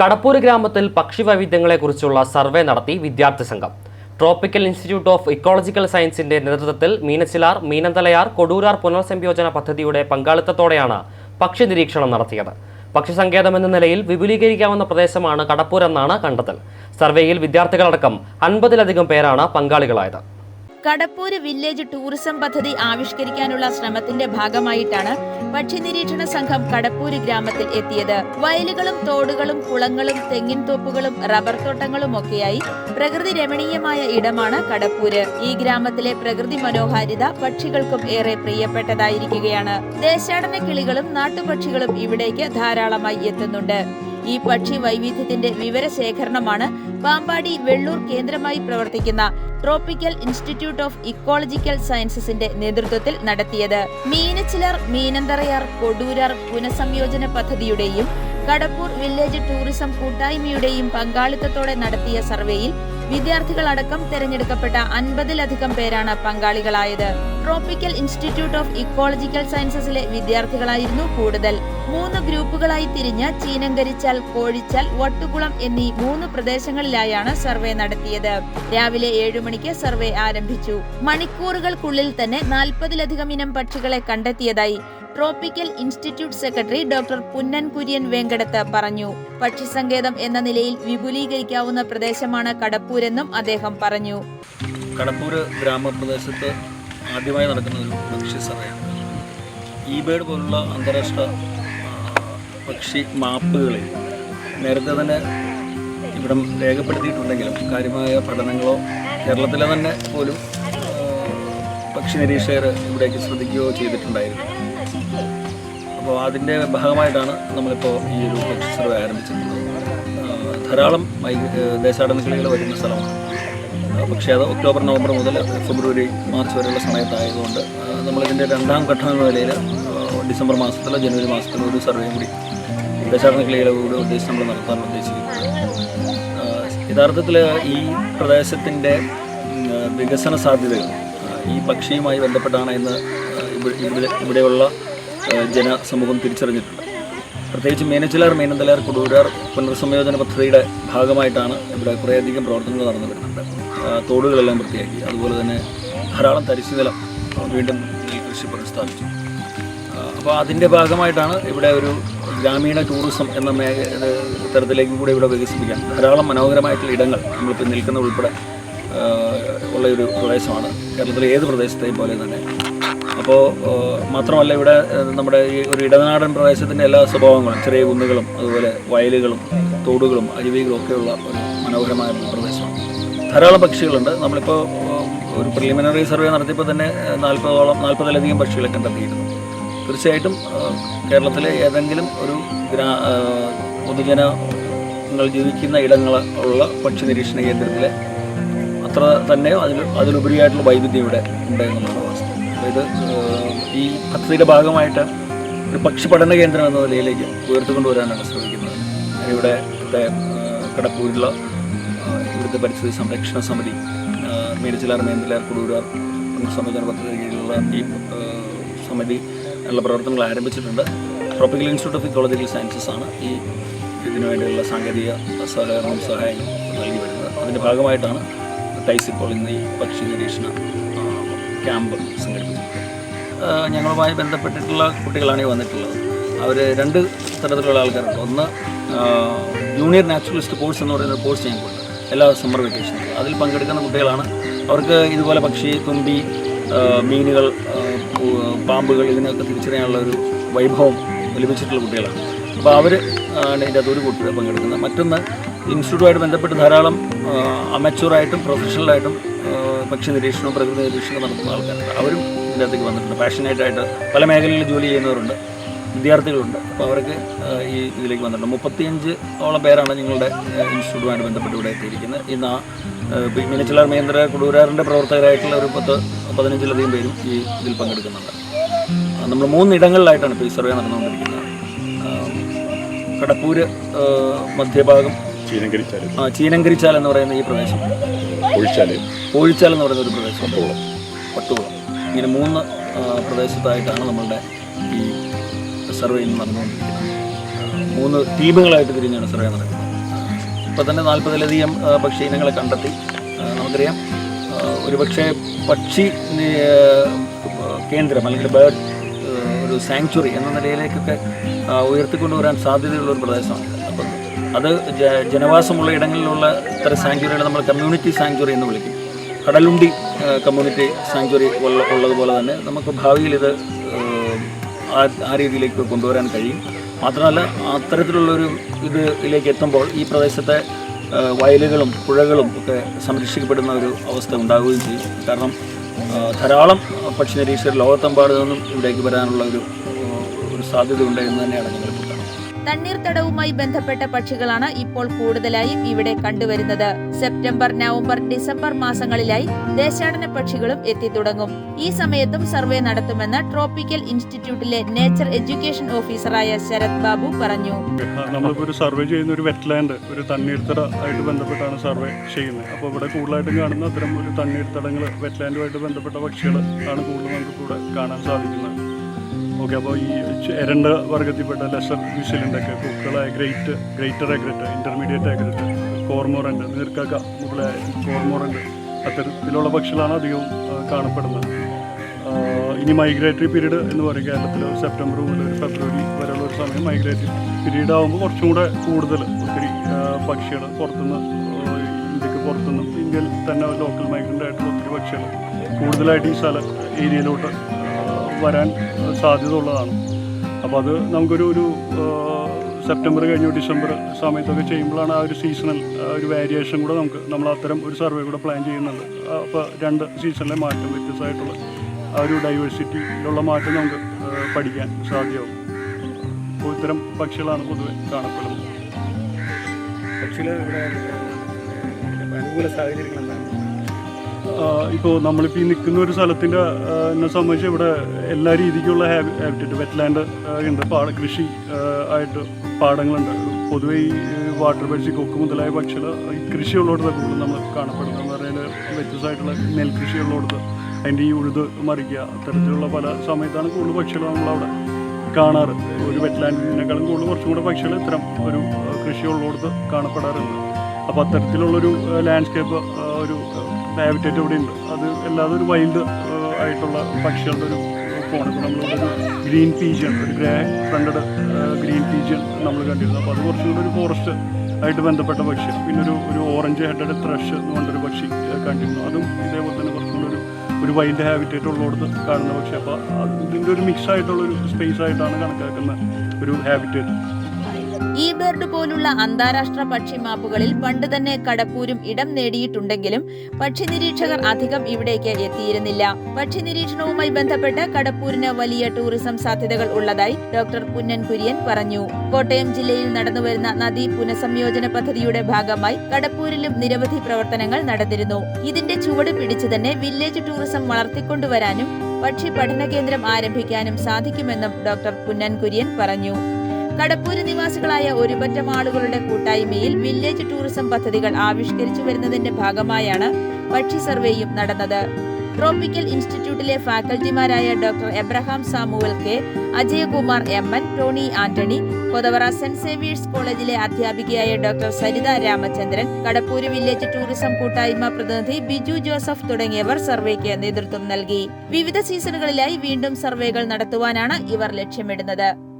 കടപ്പൂർ ഗ്രാമത്തിൽ പക്ഷി വൈവിധ്യങ്ങളെക്കുറിച്ചുള്ള സർവേ നടത്തി വിദ്യാർത്ഥി സംഘം. ട്രോപ്പിക്കൽ ഇൻസ്റ്റിറ്റ്യൂട്ട് ഓഫ് ഇക്കോളജിക്കൽ സയൻസിന്റെ നേതൃത്വത്തിൽ മീനച്ചിലാർ മീനന്തലയാർ കൊടൂരാർ പുനർസംയോജന പദ്ധതിയുടെ പങ്കാളിത്തത്തോടെയാണ് പക്ഷി നിരീക്ഷണം നടത്തിയത്. പക്ഷി സങ്കേതം എന്ന നിലയിൽ വിപുലീകരിക്കാവുന്ന പ്രദേശമാണ് കടപ്പൂർ എന്നാണ് കണ്ടെത്തൽ. സർവേയിൽ വിദ്യാർത്ഥികളടക്കം അൻപതിലധികം പേരാണ് പങ്കാളികളായത്. കടപ്പൂര് വില്ലേജ് ടൂറിസം പദ്ധതി ആവിഷ്കരിക്കാനുള്ള ശ്രമത്തിന്റെ ഭാഗമായിട്ടാണ് പക്ഷി നിരീക്ഷണ സംഘം കടപ്പൂര് ഗ്രാമത്തിൽ എത്തിയത്. വയലുകളും തോടുകളും കുളങ്ങളും തെങ്ങിൻ തോപ്പുകളും റബ്ബർ തോട്ടങ്ങളും ഒക്കെയായി പ്രകൃതി രമണീയമായ ഇടമാണ് കടപ്പൂര്. ഈ ഗ്രാമത്തിലെ പ്രകൃതി മനോഹാരിത പക്ഷികൾക്കും ഏറെ പ്രിയപ്പെട്ടതായിരിക്കുകയാണ്. ദേശാടന കിളികളും നാട്ടുപക്ഷികളും ഇവിടേക്ക് ധാരാളമായി എത്തുന്നുണ്ട്. ഈ പക്ഷി വൈവിധ്യത്തിന്റെ വിവരശേഖരണമാണ് പാമ്പാടി വെള്ളൂർ കേന്ദ്രമായി പ്രവർത്തിക്കുന്ന ട്രോപ്പിക്കൽ ഇൻസ്റ്റിറ്റ്യൂട്ട് ഓഫ് ഇക്കോളജിക്കൽ സയൻസസിന്റെ നേതൃത്വത്തിൽ നടത്തിയത്. മീനച്ചിലർ മീനന്തറയാർ കൊടൂരാർ പുനഃസംയോജന പദ്ധതിയുടെയും കടപ്പൂർ വില്ലേജ് ടൂറിസം കൂട്ടായ്മയുടെയും പങ്കാളിത്തത്തോടെ നടത്തിയ സർവേയിൽ വിദ്യാർത്ഥികളടക്കം തെരഞ്ഞെടുക്കപ്പെട്ട അൻപതിലധികം പേരാണ് പങ്കാളികളായത്. ട്രോപ്പിക്കൽ ഇൻസ്റ്റിറ്റ്യൂട്ട് ഓഫ് ഇക്കോളജിക്കൽ സയൻസസിലെ വിദ്യാർത്ഥികളായിരുന്നു കൂടുതൽ. മൂന്ന് ഗ്രൂപ്പുകളായി തിരിഞ്ഞ് ചീനങ്കരിച്ചാൽ കോഴിച്ചാൽ വട്ടുകുളം എന്നീ മൂന്ന് പ്രദേശങ്ങളിലായാണ് സർവേ നടത്തിയത്. രാവിലെ ഏഴു മണിക്ക് സർവേ ആരംഭിച്ചു. മണിക്കൂറുകൾക്കുള്ളിൽ തന്നെ നാൽപ്പതിലധികം ഇനം പക്ഷികളെ കണ്ടെത്തിയതായി tropical institute secretary doctor Punnan Kurian Venkadath പറഞ്ഞു. പക്ഷിസങ്കേതം എന്ന നിലയിൽ വിപുലീകരിക്കാവുന്ന പ്രദേശമാണ് കടപ്പൂരെന്നും അദ്ദേഹം പറഞ്ഞു. കടപ്പൂർ ഗ്രാമപ്രദേശത്ത് ആദ്യമായി നടക്കുന്ന ഒരു പക്ഷി സർവേയാണ് ഈ ബേഡ് പോലുള്ള അന്താരാഷ്ട്ര പക്ഷി മാപ്പുകളിൽ നേരത്തെ തന്നെ ഇവിടം രേഖപ്പെടുത്തിയിട്ടുണ്ടെങ്കിലും കാര്യമായ പഠനങ്ങളോ കേരളത്തിലെ തന്നെ പോലും പക്ഷി നിരീക്ഷകർ ഇവിടേക്ക് ശ്രദ്ധിക്കുകയോ ചെയ്തിട്ടുണ്ടായിരുന്നു. അതിന്റെ ഭാഗമായിട്ടാണ് നമ്മളിപ്പോൾ ഈ ഒരു സർവേ ആരംഭിച്ചിട്ടുള്ളത് ധാരാളം ദേശാടന കിളികൾ വരുന്ന സ്ഥലമാണ്. പക്ഷേ അത് ഒക്ടോബർ നവംബർ മുതൽ ഫെബ്രുവരി മാർച്ച് വരെയുള്ള സമയത്തായതുകൊണ്ട് നമ്മളിതിന്റെ രണ്ടാം ഘട്ടം എന്ന നിലയിൽ ഡിസംബർ മാസത്തിലോ ജനുവരി മാസത്തിലോ ഒരു സർവേയും കൂടി ദേശാടന കിളികളെ കൂടി ഉദ്ദേശിച്ച് നമ്മൾ നടത്താൻ ഉദ്ദേശിക്കുന്നത്. യഥാർത്ഥത്തിൽ ഈ പ്രദേശത്തിന്റെ വികസന സാധ്യതകൾ ഈ പക്ഷിയുമായി ബന്ധപ്പെട്ടാണ് ഇന്ന് ഇവിടെ ഇവിടെ ഇവിടെയുള്ള ജനസമൂഹം തിരിച്ചറിഞ്ഞിട്ടുണ്ട്. പ്രത്യേകിച്ച് മേനച്ചിലാർ മീനന്തലാർ കൊടൂരാർ പുനർസംയോജന പദ്ധതിയുടെ ഭാഗമായിട്ടാണ് ഇവിടെ കുറേയധികം പ്രവർത്തനങ്ങൾ നടന്നു വരുന്നുണ്ട് തോടുകളെല്ലാം വൃത്തിയാക്കി. അതുപോലെ തന്നെ ധാരാളം തരിശു നിലം വീണ്ടും നെൽകൃഷി പുനഃസ്ഥാപിച്ചു. അപ്പോൾ അതിന്റെ ഭാഗമായിട്ടാണ് ഇവിടെ ഒരു ഗ്രാമീണ ടൂറിസം എന്ന മേഖ തരത്തിലേക്ക് കൂടി ഇവിടെ വികസിപ്പിക്കാൻ ധാരാളം മനോഹരമായിട്ടുള്ള ഇടങ്ങൾ നമ്മളിപ്പോൾ നിൽക്കുന്ന ഉൾപ്പെടെ ഉള്ള ഒരു പ്രദേശമാണ്. കേരളത്തിലെ ഏത് പ്രദേശത്തെയും പോലെ തന്നെ അപ്പോൾ മാത്രമല്ല ഇവിടെ നമ്മുടെ ഈ ഒരു ഇടനാടൻ പ്രദേശത്തിന്റെ എല്ലാ സ്വഭാവങ്ങളും ചെറിയ കുന്നുകളും അതുപോലെ വയലുകളും തോടുകളും അരുവികളും ഒക്കെയുള്ള ഒരു മനോഹരമായ പ്രദേശമാണ്. ധാരാളം പക്ഷികളുണ്ട്. നമ്മളിപ്പോൾ ഒരു പ്രിലിമിനറി സർവേ നടത്തിയപ്പോൾ തന്നെ നാൽപ്പതോളം നാൽപ്പതിലധികം പക്ഷികളെ കണ്ടെത്തിയിരുന്നു. തീർച്ചയായിട്ടും കേരളത്തിലെ ഏതെങ്കിലും ഒരു ഗ്രാ പൊതുജനങ്ങൾ ജീവിക്കുന്ന ഇടങ്ങൾ ഉള്ള പക്ഷി നിരീക്ഷണ കേന്ദ്രത്തിലെ അത്ര തന്നെയോ അതിൽ അതിലുപരിയായിട്ടുള്ള വൈവിധ്യം ഇവിടെ ഉണ്ട് എന്നുള്ളതാണ് ആ, ഈ പദ്ധതിയുടെ ഭാഗമായിട്ട് ഒരു പക്ഷി പഠന കേന്ദ്രം എന്ന നിലയിലേക്ക് ഉയർത്തിക്കൊണ്ടുവരാനാണ് ശ്രമിക്കുന്നത്. ഇവിടെ കടപ്പൂരിലുള്ള ഇവിടുത്തെ പരിസ്ഥിതി സംരക്ഷണ സമിതി ആ, മീനച്ചിലാർ മേന്തലാർ കുടൂരാർ സംയോജന പദ്ധതി കീഴിലുള്ള ഈ സമിതി ഉള്ള പ്രവർത്തനങ്ങൾ ആരംഭിച്ചിട്ടുണ്ട്. Tropical institute of ecological sciences ആണ് ഈ ഇതിനു വേണ്ടിയുള്ള സാങ്കേതിക സഹകരണവും സഹായവും നൽകി വരുന്നത്. അതിന്റെ ഭാഗമായിട്ടാണ് ടൈസ് ഇപ്പോൾ ഇന്ന് ഈ പക്ഷി നിരീക്ഷണ ക്യാമ്പ് സംഘടിപ്പിച്ചു. ഞങ്ങളുമായി ബന്ധപ്പെട്ടിട്ടുള്ള കുട്ടികളാണ് വന്നിട്ടുള്ളത്. അവർ രണ്ട് തരത്തിലുള്ള ആൾക്കാരുണ്ട്. ഒന്ന് ജൂനിയർ നാച്ചുറലിസ്റ്റ് കോഴ്സ് എന്ന് പറയുന്ന കോഴ്സ് ഞങ്ങൾക്കുണ്ട്. എല്ലാ സമ്മർ വെക്കേഷനും അതിൽ പങ്കെടുക്കുന്ന കുട്ടികളാണ്. അവർക്ക് ഇതുപോലെ പക്ഷി തുമ്പി മീനുകൾ പാമ്പുകൾ ഇതിനൊക്കെ തിരിച്ചറിയാനുള്ള ഒരു വൈഭവം ലഭിച്ചിട്ടുള്ള കുട്ടികളാണ്. അപ്പോൾ അവർ ആണ് ഇതിന്റെ അകത്ത് ഒരു കൂട്ടർ പങ്കെടുക്കുന്നത്. മറ്റൊന്ന് ഇൻസ്റ്റിറ്റ്യൂട്ടുമായിട്ട് ബന്ധപ്പെട്ട് ധാരാളം അമച്യൂറായിട്ടും പ്രൊഫഷണലായിട്ടും പക്ഷി നിരീക്ഷണവും പ്രകൃതി നിരീക്ഷണവും നടത്തുന്ന ആൾക്കാരുണ്ട്. അവരും ഇതിന്റെ അകത്തേക്ക് വന്നിട്ടുണ്ട് പാഷനേറ്റായിട്ട് പല മേഖലകളിൽ ജോലി ചെയ്യുന്നവരുണ്ട്. വിദ്യാർത്ഥികളുണ്ട്. അപ്പോൾ അവർക്ക് ഈ ഇതിലേക്ക് വന്നിട്ടുണ്ട്. മുപ്പത്തിയഞ്ച് ഓളം പേരാണ് നിങ്ങളുടെ ഇൻസ്റ്റിറ്റ്യൂട്ടുമായിട്ട് ബന്ധപ്പെട്ട് ഇവിടെ എത്തിയിരിക്കുന്നത്. ഇന്ന് ആ മീനച്ചിലാർ മഹേന്ദ്ര കുടൂരാറിന്റെ പ്രവർത്തകരായിട്ടുള്ള ഒരു പത്ത് പതിനഞ്ചിലധികം പേരും ഈ ഇതിൽ പങ്കെടുക്കുന്നുണ്ട്. നമ്മൾ മൂന്നിടങ്ങളിലായിട്ടാണ് ഇപ്പോൾ ഈ സർവേ നടന്നുകൊണ്ടിരിക്കുന്നത്. കടപ്പൂര് മധ്യഭാഗം ചീനങ്കരിച്ചാൽ ആ, ചീനങ്കരിച്ചാൽ എന്ന് പറയുന്ന ഈ പ്രദേശം. ഒഴിച്ചാൽ കോഴിച്ചാൽ എന്ന് പറയുന്ന ഒരു പ്രദേശം പട്ടുകുളം പട്ടുകുളം. ഇങ്ങനെ മൂന്ന് പ്രദേശത്തായിട്ടാണ് നമ്മളുടെ ഈ സർവേ ഇന്ന് നടന്നുകൊണ്ടിരിക്കുന്നത്. മൂന്ന് ദ്വീപുകളായിട്ട് തിരിഞ്ഞാണ് സർവേ നടക്കുന്നത്. ഇപ്പോൾ തന്നെ നാൽപ്പതിലധികം പക്ഷി ഇനങ്ങളെ കണ്ടെത്തി. നമുക്കറിയാം ഒരു പക്ഷി ആ, കേന്ദ്രം അല്ലെങ്കിൽ ബേർഡ് ഒരു സാങ്ച്വറി എന്ന നിലയിലേക്കൊക്കെ ഉയർത്തിക്കൊണ്ടുവരാൻ സാധ്യതയുള്ള ഒരു പ്രദേശമാണ്. അപ്പം അത് ജനവാസമുള്ള ഇടങ്ങളിലുള്ള ഇത്തരം സാങ്ച്വറികളെ നമ്മൾ കമ്മ്യൂണിറ്റി സാങ്ച്വറി എന്ന് വിളിക്കും. കടലുണ്ടി കമ്മ്യൂണിറ്റി സാങ്ച്വറി ഉള്ള ഉള്ളതുപോലെ തന്നെ നമുക്ക് ഭാവിയിൽ ഇത് ആ രീതിയിലേക്ക് കൊണ്ടുവരാൻ കഴിയും. മാത്രമല്ല അത്തരത്തിലുള്ളൊരു ഇത് ഇതിലേക്ക് എത്തുമ്പോൾ ഈ പ്രദേശത്തെ വയലുകളും പുഴകളും ഒക്കെ സംരക്ഷിക്കപ്പെടുന്ന ഒരു അവസ്ഥ ഉണ്ടാവുകയും ചെയ്യും. കാരണം ധാരാളം പക്ഷി നിരീക്ഷകർ ലോകത്തെമ്പാട് നിന്നും ഇവിടേക്ക് വരാനുള്ള ഒരു ഒരു ഒരു സാധ്യതയുണ്ട് എന്ന് തന്നെയാണ് ഞങ്ങൾ തണ്ണീർത്തടവുമായി ബന്ധപ്പെട്ട പക്ഷികളാണ് ഇപ്പോൾ കൂടുതലായും ഇവിടെ കണ്ടുവരുന്നത്. സെപ്റ്റംബർ നവംബർ ഡിസംബർ മാസങ്ങളിലായി ദേശാടന പക്ഷികളും എത്തിത്തുടങ്ങും. ഈ സമയത്തും സർവേ നടത്തുമെന്ന് ട്രോപ്പിക്കൽ ഇൻസ്റ്റിറ്റ്യൂട്ടിലെ നേച്ചർ എഡ്യൂക്കേഷൻ ഓഫീസറായ ശരത് ബാബു പറഞ്ഞു. നമ്മളിപ്പോൾ ഒരു സർവേ ചെയ്യുന്ന ഒരു വെറ്റ്ലാൻഡ് ഒരു തണ്ണീർത്തട ബന്ധപ്പെട്ടാണ് സർവേ ചെയ്യുന്നത്. അപ്പോൾ ഇവിടെ കൂടുതലായിട്ടും കാണുന്ന അത്തരം ഒരു തണ്ണീർത്തടങ്ങൾ വെറ്റ്ലാൻഡുമായിട്ട് ബന്ധപ്പെട്ട പക്ഷികൾ ആണ് കൂടുതൽ നമുക്ക് ഇവിടെ കാണാൻ സാധിക്കുന്നത്. ഓക്കെ അപ്പോൾ ഈ രണ്ട് വർഗത്തിൽപ്പെട്ട ലെസർ വിസിലിന്റെ ഒക്കെ കുക്കളായ great greater egret intermediate egret cormorant നീർക്കാക്ക മുകളെ കോർമോറന്റ് അത്തരത്തിലുള്ള പക്ഷികളാണ് അധികവും കാണപ്പെടുന്നത്. ഇനി മൈഗ്രേറ്ററി പീരീഡ് എന്ന് പറയും കേരളത്തിൽ സെപ്റ്റംബർ മുതൽ ഫെബ്രുവരി വരെയുള്ള ഒരു സമയം മൈഗ്രേറ്ററി പീരീഡ് ആകുമ്പോൾ കുറച്ചും കൂടെ കൂടുതൽ ഒത്തിരി പക്ഷികൾ പുറത്തുനിന്ന് ഇന്ത്യയ്ക്ക് പുറത്തുനിന്നും ഇന്ത്യയിൽ തന്നെ ലോക്കൽ മൈഗ്രന്റ് ആയിട്ടുള്ള ഒത്തിരി പക്ഷികൾ കൂടുതലായിട്ട് ഈ സ്ഥല ഏരിയയിലോട്ട് വരാൻ സാധ്യത ഉള്ളതാണ് അപ്പോൾ അത് നമുക്കൊരു ഒരു സെപ്റ്റംബർ കഴിഞ്ഞു ഡിസംബർ സമയത്തൊക്കെ ചെയ്യുമ്പോഴാണ് ആ ഒരു സീസണൽ ഒരു വേരിയേഷൻ കൂടെ നമുക്ക് നമ്മൾ അത്തരം ഒരു സർവേ കൂടെ പ്ലാൻ ചെയ്യുന്നുണ്ട്. അപ്പോൾ രണ്ട് സീസണിലെ മാറ്റം വ്യത്യസ്തമായിട്ടുള്ള ആ ഒരു ഡൈവേഴ്സിറ്റിയിലുള്ള മാറ്റം നമുക്ക് പഠിക്കാൻ സാധ്യമാവും അപ്പോൾ ഇത്തരം പക്ഷികളാണ് പൊതുവെ കാണപ്പെടുന്നത്. പക്ഷികൾ ഇവിടെ അനുകൂല സാഹചര്യങ്ങൾ എന്താണ് ഇപ്പോൾ നമ്മളിപ്പോൾ ഈ നിൽക്കുന്ന ഒരു സ്ഥലത്തിന്റെ എന്നെ സംബന്ധിച്ച് ഇവിടെ എല്ലാ രീതിക്കുള്ള ഹാബിറ്ററ്റ് വെറ്റ്ലാൻഡ് ഉണ്ട്. പാട കൃഷി ആയിട്ട് പാടങ്ങളുണ്ട്. പൊതുവേ ഈ വാട്ടർ പക്ഷി കൊക്ക് മുതലായ പക്ഷികൾ ഈ കൃഷിയുള്ളിടത്ത് കൂടുതൽ നമ്മൾ കാണപ്പെടുന്നത്. എന്ന് പറയുന്നത് വ്യത്യസ്തമായിട്ടുള്ള നെൽകൃഷി ഉള്ളിടത്ത്. അതിന്റെ ഈ ഉഴുത് മറിക്കുക അത്തരത്തിലുള്ള പല സമയത്താണ് കൂടുതൽ പക്ഷികൾ നമ്മളവിടെ കാണാറ്. ഒരു വെറ്റ്ലാൻഡിനേക്കാളും കൂടുതൽ കുറച്ചും കൂടെ പക്ഷികൾ ഇത്തരം ഒരു കൃഷിയുള്ളിടത്ത് കാണപ്പെടാറുണ്ട്. അപ്പോൾ അത്തരത്തിലുള്ളൊരു ലാൻഡ്സ്കേപ്പ് ഒരു ഹാബിറ്റേറ്റ് ഇവിടെ ഉണ്ട്. അത് അല്ലാതെ ഒരു വൈൽഡ് ആയിട്ടുള്ള പക്ഷികളുടെ ഒരു ഫോൺ ഇപ്പോൾ നമ്മളിവിടെ ഒരു ഗ്രീൻ പീജിയൻ ഒരു ഗ്രേ ഫ്രണ്ടഡ് ഗ്രീൻ പീജിയൻ നമ്മൾ കണ്ടിരുന്നു. അപ്പോൾ അത് കുറച്ചും കൂടെ ഒരു ഫോറസ്റ്റ് ആയിട്ട് ബന്ധപ്പെട്ട പക്ഷി. പിന്നെ ഒരു ഒരു ഓറഞ്ച് ഹെഡഡ് ത്രഷ് എന്ന് പറഞ്ഞൊരു പക്ഷി കണ്ടിരുന്നു. അതും ഇതേപോലെ തന്നെ കുറച്ചും കൂടെ ഒരു ഒരു വൈൽഡ് ഹാബിറ്റേറ്റ് ഉള്ളിടത്ത് കാണുന്ന പക്ഷി. അപ്പോൾ അതിന്റെ ഒരു മിക്സ് ആയിട്ടുള്ള ഒരു സ്പേസ് ആയിട്ടാണ് കണക്കാക്കുന്ന ഒരു ഹാബിറ്റേറ്റ് ഈ ബേർഡ് പോലുള്ള അന്താരാഷ്ട്ര പക്ഷി മാപ്പുകളിൽ പണ്ട് തന്നെ കടപ്പൂരും ഇടം നേടിയിട്ടുണ്ടെങ്കിലും പക്ഷി നിരീക്ഷകർ അധികം ഇവിടേക്ക് എത്തിയിരുന്നില്ല. പക്ഷി നിരീക്ഷണവുമായി ബന്ധപ്പെട്ട് കടപ്പൂരിന് വലിയ ടൂറിസം സാധ്യതകൾ ഉള്ളതായി ഡോക്ടർ പുന്നൻ കുര്യൻ പറഞ്ഞു. കോട്ടയം ജില്ലയിൽ നടന്നുവരുന്ന നദീ പുനഃസംയോജന പദ്ധതിയുടെ ഭാഗമായി കടപ്പൂരിലും നിരവധി പ്രവർത്തനങ്ങൾ നടന്നിരുന്നു. ഇതിന്റെ ചുവട് പിടിച്ചു തന്നെ വില്ലേജ് ടൂറിസം വളർത്തിക്കൊണ്ടുവരാനും പക്ഷി പഠന കേന്ദ്രം ആരംഭിക്കാനും സാധിക്കുമെന്നും ഡോക്ടർ പുന്നൻ കുര്യൻ പറഞ്ഞു. കടപ്പൂര് നിവാസികളായ ഒരുപറ്റം ആളുകളുടെ കൂട്ടായ്മയിൽ വില്ലേജ് ടൂറിസം പദ്ധതികൾ ആവിഷ്കരിച്ചു വരുന്നതിന്റെ ഭാഗമായാണ് പക്ഷി സർവേയും നടന്നത്. ട്രോപ്പിക്കൽ ഇൻസ്റ്റിറ്റ്യൂട്ടിലെ ഫാക്കൽറ്റിമാരായ doctor Abraham Samuel K Ajayakumar M N Tony Antony Kothavara saint Xavier's കോളേജിലെ അധ്യാപികയായ doctor Saritha Ramachandran Kadappoor village tourism കൂട്ടായ്മ പ്രതിനിധി ബിജു ജോസഫ് തുടങ്ങിയവർ സർവേക്ക് നേതൃത്വം നൽകി. വിവിധ സീസണുകളിലായി വീണ്ടും സർവേകൾ നടത്തുവാനാണ് ഇവർ ലക്ഷ്യമിടുന്നത്.